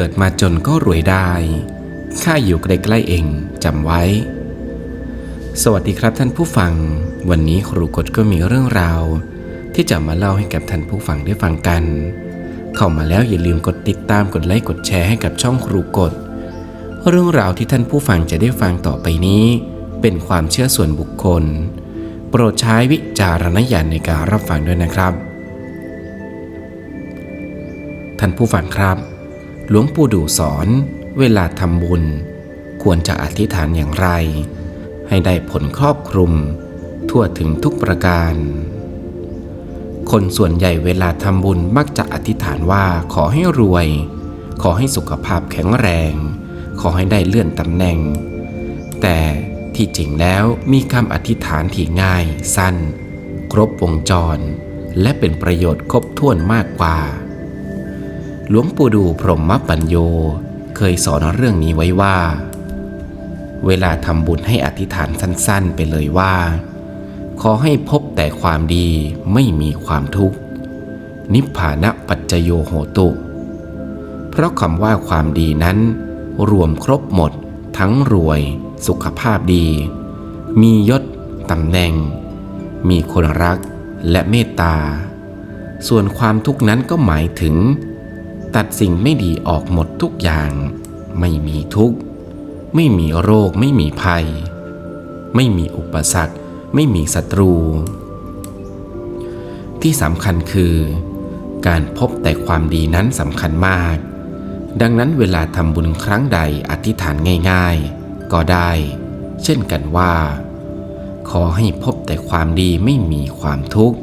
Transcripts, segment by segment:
เกิดมาจนก็รวยได้ข้าอยู่ใกล้ๆเองจำไว้ สวัสดีครับท่านผู้ฟัง วันนี้ครูกฎก็มีเรื่องราว ที่จะมาเล่าให้กับท่านผู้ฟังได้ฟังกัน เข้ามาแล้วอย่าลืมกดติดตามกดไลค์กดแชร์ให้กับช่องครูกฎเรื่องราวที่ท่านผู้ฟังจะได้ฟังต่อไปนี้ เป็นความเชื่อส่วนบุคคล โปรดใช้วิจารณญาณในการรับฟังด้วยนะครับ ท่านผู้ฟังครับ หลวงปู่ดูสอน เวลาทำบุญ ควรจะอธิษฐานอย่างไร ให้ได้ผลครอบคลุม ทั่วถึงทุกประการ คนส่วนใหญ่เวลาทำบุญมักจะอธิษฐานว่าขอให้รวย ขอให้สุขภาพแข็งแรง ขอให้ได้เลื่อนตำแหน่ง แต่ที่จริงแล้วมีคำอธิษฐานที่ง่าย สั้น ครบวงจร และเป็นประโยชน์ครบถ้วนมากกว่า หลวงปู่ดูพรหมปัญโย เคยสอนเรื่องนี้ไว้ว่า เวลาทำบุญให้อธิษฐานสั้นๆ ไปเลยว่า ขอให้พบแต่ความดีไม่มีความทุกข์ นิพพานะปัจจโยโหตุ เพราะคำว่าความดีนั้น รวมครบหมด ทั้งรวย สุขภาพดี มียศตำแหน่ง มีคนรักและเมตตา ส่วนความทุกข์นั้นก็หมายถึง ตัดสิ่งไม่ดีออกหมดทุกอย่าง ไม่มีทุกข์ ไม่มีโรค ไม่มีภัย ไม่มีอุปสรรค ไม่มีศัตรู ที่สำคัญคือ การพบแต่ความดีนั้นสำคัญมาก ดังนั้นเวลาทำบุญครั้งใดอธิษฐานง่าย ๆ ก็ได้ เช่นกันว่า ขอให้พบแต่ความดีไม่มีความทุกข์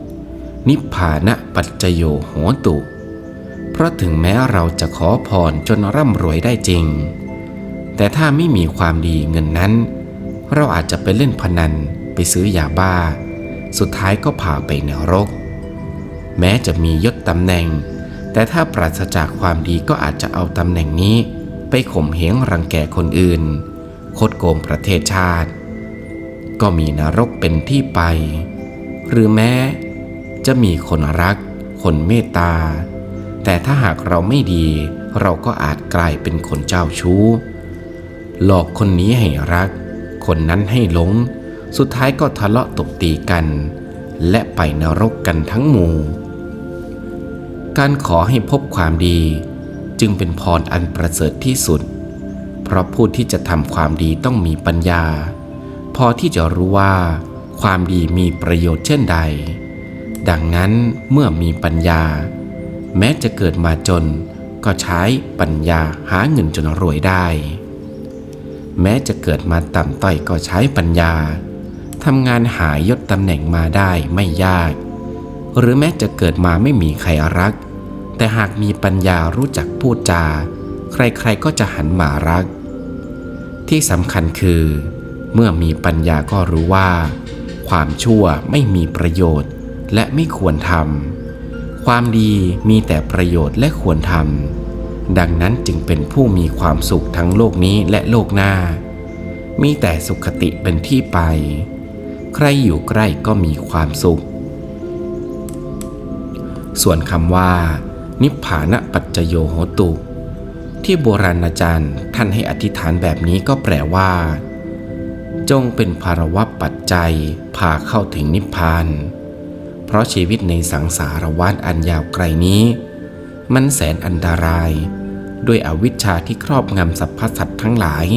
นิพพานะปัจจโยโหตุ เพราะถึงแม้เราจะขอพรจนร่ำรวยได้จริง แต่ถ้าไม่มีความดีเงินนั้น เราอาจจะไปเล่นพนันไปซื้อยาบ้า สุดท้ายก็พาไปนรก แม้จะมียศตำแหน่ง แต่ถ้าปราศจากความดีก็อาจจะเอาตำแหน่งนี้ ไปข่มเหงรังแกคนอื่น โคดโกงประเทศชาติ ก็มีนรกเป็นที่ไป หรือแม้จะมีคนรัก คนเมตตา แต่ถ้าหากเราไม่ดี เราก็อาจกลายเป็นคนเจ้าชู้ หลอกคนนี้ให้รัก คนนั้นให้หลง สุดท้ายก็ทะเลาะตบตีกัน และไปนรกกันทั้งหมู่ การขอให้พบความดี จึงเป็นพรอันประเสริฐที่สุด เพราะผู้ที่จะทำความดีต้องมีปัญญา พอที่จะรู้ว่า ความดีมีประโยชน์เช่นใด ดังนั้นเมื่อมีปัญญา แม้จะเกิดมาจน ก็ใช้ปัญญาหาเงินจนรวยได้ แม้จะเกิดมาต่ำต้อยก็ใช้ปัญญาทำงานหายศตำแหน่งมาได้ไม่ยาก หรือแม้จะเกิดมาไม่มีใครรัก แต่หากมีปัญญารู้จักพูดจา ใครๆก็จะหันมารัก ที่สำคัญคือ เมื่อมีปัญญาก็รู้ว่า ความชั่วไม่มีประโยชน์และไม่ควรทำ ความดีมีแต่ประโยชน์และควรทำดังนั้นจึงเป็นผู้มีความสุขทั้งโลกนี้และโลกหน้า มีแต่สุขติเป็นที่ไป ใครอยู่ใกล้ก็มีความสุข ส่วนคำว่า นิพพานะปัจจโยโหตุ ที่โบราณอาจารย์ท่านให้อธิษฐานแบบนี้ก็แปลว่า จงเป็นภารวะปัจจัยพาเข้าถึงนิพพาน เพราะชีวิตในสังสารวัฏอันยาวไกลนี้ มันแสนอันตราย ด้วยอวิชชาที่ครอบงำสรรพสัตว์ทั้งหลาย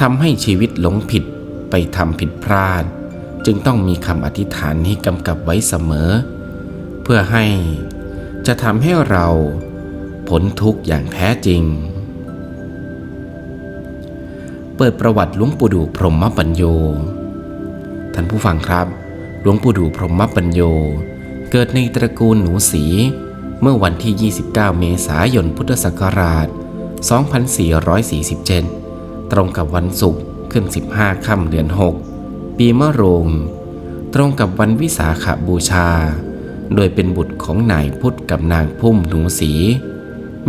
ทำให้ชีวิตหลงผิดไปทำผิดพลาด จึงต้องมีคำอธิษฐานให้กำกับไว้เสมอ เพื่อให้จะทำให้เราพ้นทุกข์อย่างแท้จริง เปิดประวัติหลวงปู่ดูพรหมปัญโยท่านผู้ฟังครับ หลวงปู่ดูพรหมปัญโย เกิดในตระกูลหนูสี เมื่อวันที่ 29 เมษายนพุทธศักราช 2447 ตรงกับวันศุกร์ขึ้น 15 ค่ำเดือน 6 ปีมะโรง ตรงกับวันวิสาขบูชา โดยเป็นบุตรของนายพุทธกับนางพุ่มหนูสี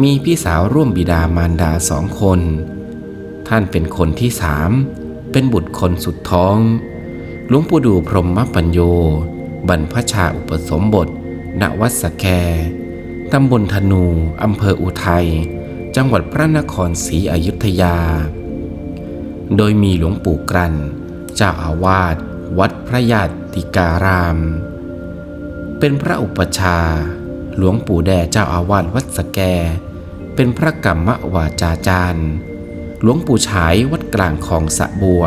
มีพี่สาวร่วมบิดามารดาสองคน ท่านเป็นคนที่สามเป็นบุตรคนสุดท้อง หลวงปู่ดูพรหมปัญโย บรรพชาอุปสมบท ณ วัดสแคตำบลธนู อำเภออุทัย จังหวัดพระนครศรีอยุธยา โดยมีหลวงปู่กรันเจ้าอาวาส วัดพระยาติการาม เป็นพระอุปชา หลวงปู่แด่เจ้าอาวาสวัดสแก เป็นพระกรรมวาจาจารย์ หลวงปู่ฉายวัดกลางคลองสะบัว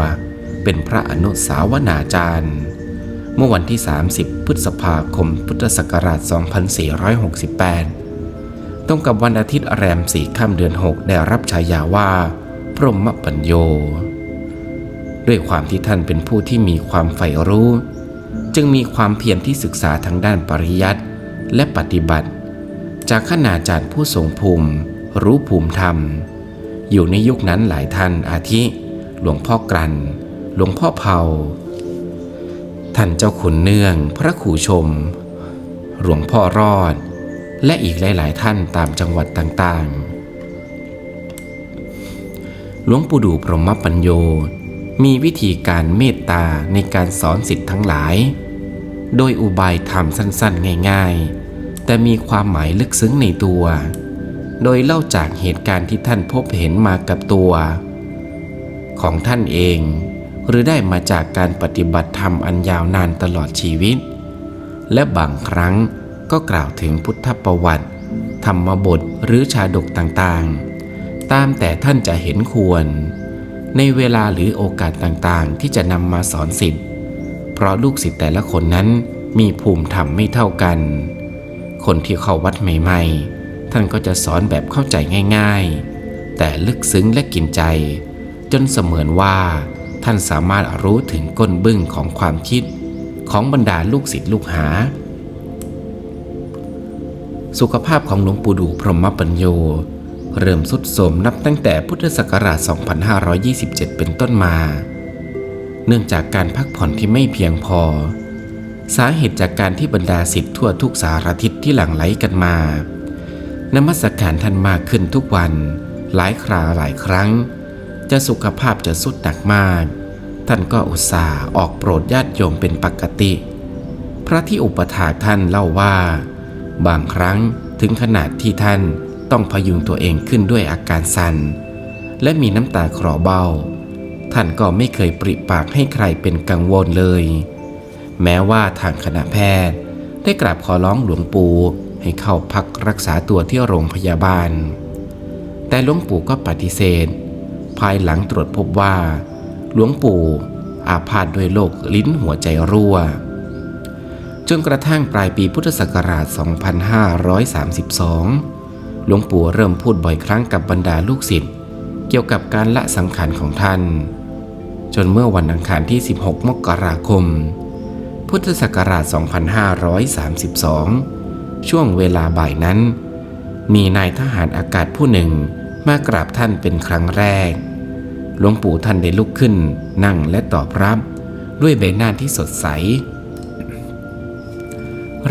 เป็นพระอนุสาวนาจารย์ เมื่อวันที่ 30 พฤษภาคม พุทธศักราช 2468 ตรงกับวันอาทิตย์แรมสี่ค่ำเดือน 6 ได้รับฉายาว่า พรหมปัญโย ด้วยความที่ท่านเป็นผู้ที่มีความใฝ่รู้ จึงมีความเพียรที่ศึกษาทางด้านปริยัติและปฏิบัติ จากขณาจารย์ผู้ทรงภูมิ รู้ภูมิธรรม อยู่ในยุคนั้นหลายท่านอาทิ หลวงพ่อกรัน หลวงพ่อเผา ท่านเจ้าขุนเนื่อง พระขู่ชม หลวงพ่อรอด และอีกหลาย ๆ ท่านตามจังหวัดต่าง ๆ หลวงปู่ดูพรหมปัญโย มีวิธีการเมตตาในการสอนสิทธิ์ทั้งหลาย โดยอุบายธรรมสั้น ๆ ง่าย ๆ แต่มีความหมายลึกซึ้งในตัว โดยเล่าจากเหตุการณ์ที่ท่านพบเห็นมากับตัว ของท่านเอง หรือได้มาจากการปฏิบัติธรรมอันยาวนานตลอดชีวิต และบางครั้งก็กล่าวถึงพุทธประวัติ ธรรมบทหรือชาดกต่างๆ ตามแต่ท่านจะเห็นควร ในเวลาหรือโอกาสต่างๆ ที่จะนำมาสอนสิทธิ์เพราะลูกศิษย์แต่ละคนนั้นมีภูมิธรรมไม่เท่ากัน คนที่เข้าวัดใหม่ๆ ท่านก็จะสอนแบบเข้าใจง่าย ๆ แต่ลึกซึ้งและกินใจ จนเสมือนว่า ท่านสามารถรู้ถึงก้นบึ้งของความคิดของบรรดาลูกศิษย์ลูกหา สุขภาพของหลวงปู่ดูพรหมปัญโย เริ่มสุดโทรมนับตั้งแต่พุทธศักราช 2527 เป็นต้นมา เนื่องจากการพักผ่อนที่ไม่เพียงพอ สาเหตุจากการที่บรรดาศิษย์ทั่วทุกสารทิศที่หลั่งไหลกันมานมัสการท่านมากขึ้นทุกวัน หลายคราหลายครั้ง จะสุขภาพจะสุดหนักมาก ท่านก็อุตส่าห์ออกโปรดญาติโยมเป็นปกติ พระที่อุปถากท่านเล่าว่า บางครั้งถึงขนาดที่ท่านต้องพยุงตัวเองขึ้นด้วยอาการสั่นและมีน้ำตาคลอเบ้า ท่านก็ไม่เคยปริปากให้ใครเป็นกังวลเลย แม้ว่าทางคณะแพทย์ ได้กราบขอร้องหลวงปู่ให้เข้าพักรักษาตัวที่โรงพยาบาล แต่หลวงปู่ก็ปฏิเสธ ภายหลังตรวจพบว่า หลวงปู่อาพาธด้วยโรคลิ้นหัวใจรั่ว จนกระทั่งปลายปีพุทธศักราช 2532 หลวงปู่เริ่มพูดบ่อยครั้งกับบรรดาลูกศิษย์เกี่ยวกับการละสังขารของท่าน จนเมื่อวันอังคารที่ 16 มกราคม พุทธศักราช 2532 ช่วงเวลาบ่ายนั้น มีนายทหารอากาศผู้หนึ่ง มากราบท่านเป็นครั้งแรก หลวงปู่ท่านได้ลุกขึ้น นั่งและตอบรับ ด้วยใบหน้าที่สดใส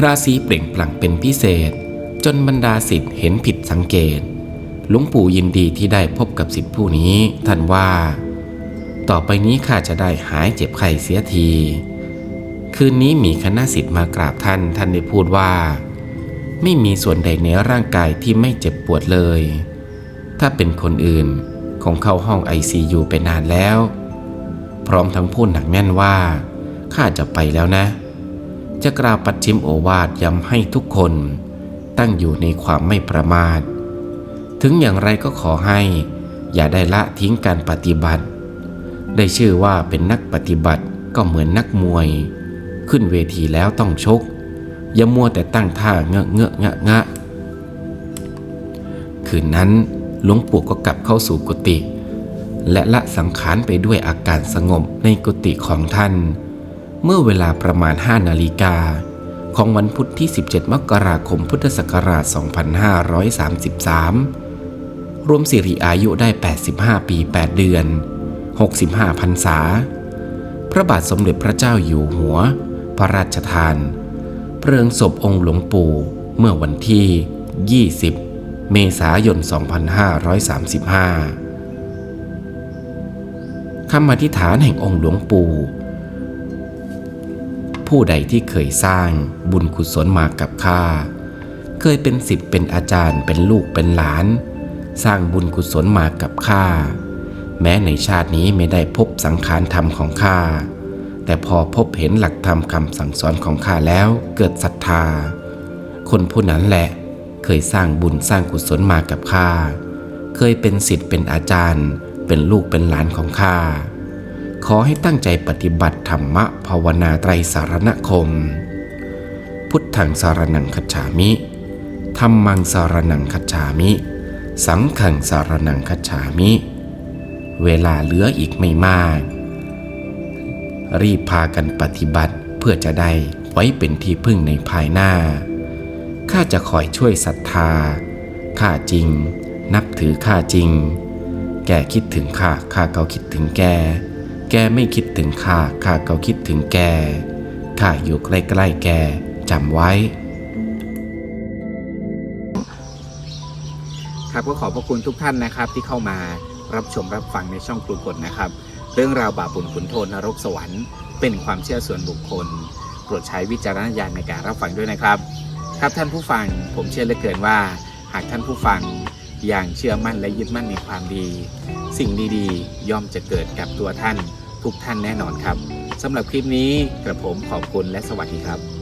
ราศีเปล่งปลั่งเป็นพิเศษ จนบรรดาสิทธิ์เห็นผิดสังเกต หลวงปู่ยินดีที่ได้พบกับสิทธิผู้นี้ ท่านว่า ต่อไปนี้ข้าจะได้หายเจ็บไข้เสียที คืนนี้มีคณะสิทธิ์มากราบท่านท่านได้พูดว่า ไม่มีส่วนใดในร่างกายที่ไม่เจ็บปวดเลย ถ้าเป็นคนอื่นคงเข้าห้องไอซียูไปนานแล้ว พร้อมทั้งพูดหนักแน่นว่าข้าจะไปแล้วนะ จะกล่าวปัดชิมโอวาทย้ำให้ทุกคนตั้งอยู่ในความไม่ประมาท ถึงอย่างไรก็ขอให้ อย่าได้ละทิ้งการปฏิบัติ ได้ชื่อว่าเป็นนักปฏิบัติก็เหมือนนักมวย ขึ้นเวทีแล้วต้องชก อย่ามัวแต่ตั้งท่าเงอะเงอะงะงะคืนนั้น หลวงปู่ก็กลับเข้าสู่กุฏิและละสังขารไปด้วยอาการสงบในกุฏิของท่าน เมื่อเวลาประมาณ 5 นาฬิกา ของวันพุธที่ 17 มกราคมพุทธศักราช 2533 รวมสิริอายุได้ 85 ปี 8 เดือน 65พรรษา พระบาทสมเด็จพระเจ้าอยู่หัว พระราชทาน เพลิงศพองค์หลวงปู่เมื่อวันที่ 20 เมษายน 2535 คำอธิษฐานแห่งองค์หลวงปู่ ผู้ใดที่เคยสร้างบุญกุศลมากับข้า เคยเป็นสิทธิ์เป็นอาจารย์เป็นลูกเป็นหลาน สร้างบุญกุศลมากับข้า แม้ในชาตินี้ไม่ได้พบสังขารธรรมของข้า แต่พอพบเห็นหลักธรรมคำสั่งสอนของข้าแล้วเกิดศรัทธา คนผู้นั้นแหละ เคยสร้างบุญสร้างกุศลมากับข้า เคยเป็นศิษย์เป็นอาจารย์ เป็นลูกเป็นหลานของข้า ขอให้ตั้งใจปฏิบัติธรรมะภาวนาไตรสารณคม พุทธังสารนังคัจฉามิธรรมังสารนังคัจฉามิ สังขังสารนังคัจฉามิ เวลาเหลืออีกไม่มาก รีบพากันปฏิบัติเพื่อจะได้ไว้เป็นที่พึ่งในภายหน้า ข้าจะคอยช่วยศรัทธาข้าจริง นับถือข้าจริง แกคิดถึงข้าข้าก็คิดถึงแก แกไม่คิดถึงข้าข้าก็คิดถึงแกข้าอยู่ใกล้ๆแกจำไว้ครับก็ขอบพระคุณทุกท่านนะครับที่เข้ามารับชมรับฟังในช่องครูกฎนะครับ เรื่องราวบาปบุญขุนโทษนรกสวรรค์เป็นความเชื่อส่วนบุคคล โปรดใช้วิจารณญาณในการรับฟังด้วยนะครับ ครับท่านผู้ฟังผมเชื่อเหลือเกินว่า หากท่านผู้ฟังอย่างเชื่อมั่นและยึดมั่นในความดี สิ่งดีๆ ย่อมจะเกิดกับตัวท่านทุกท่านแน่นอนครับสำหรับคลิปนี้กระผมขอบคุณและสวัสดีครับ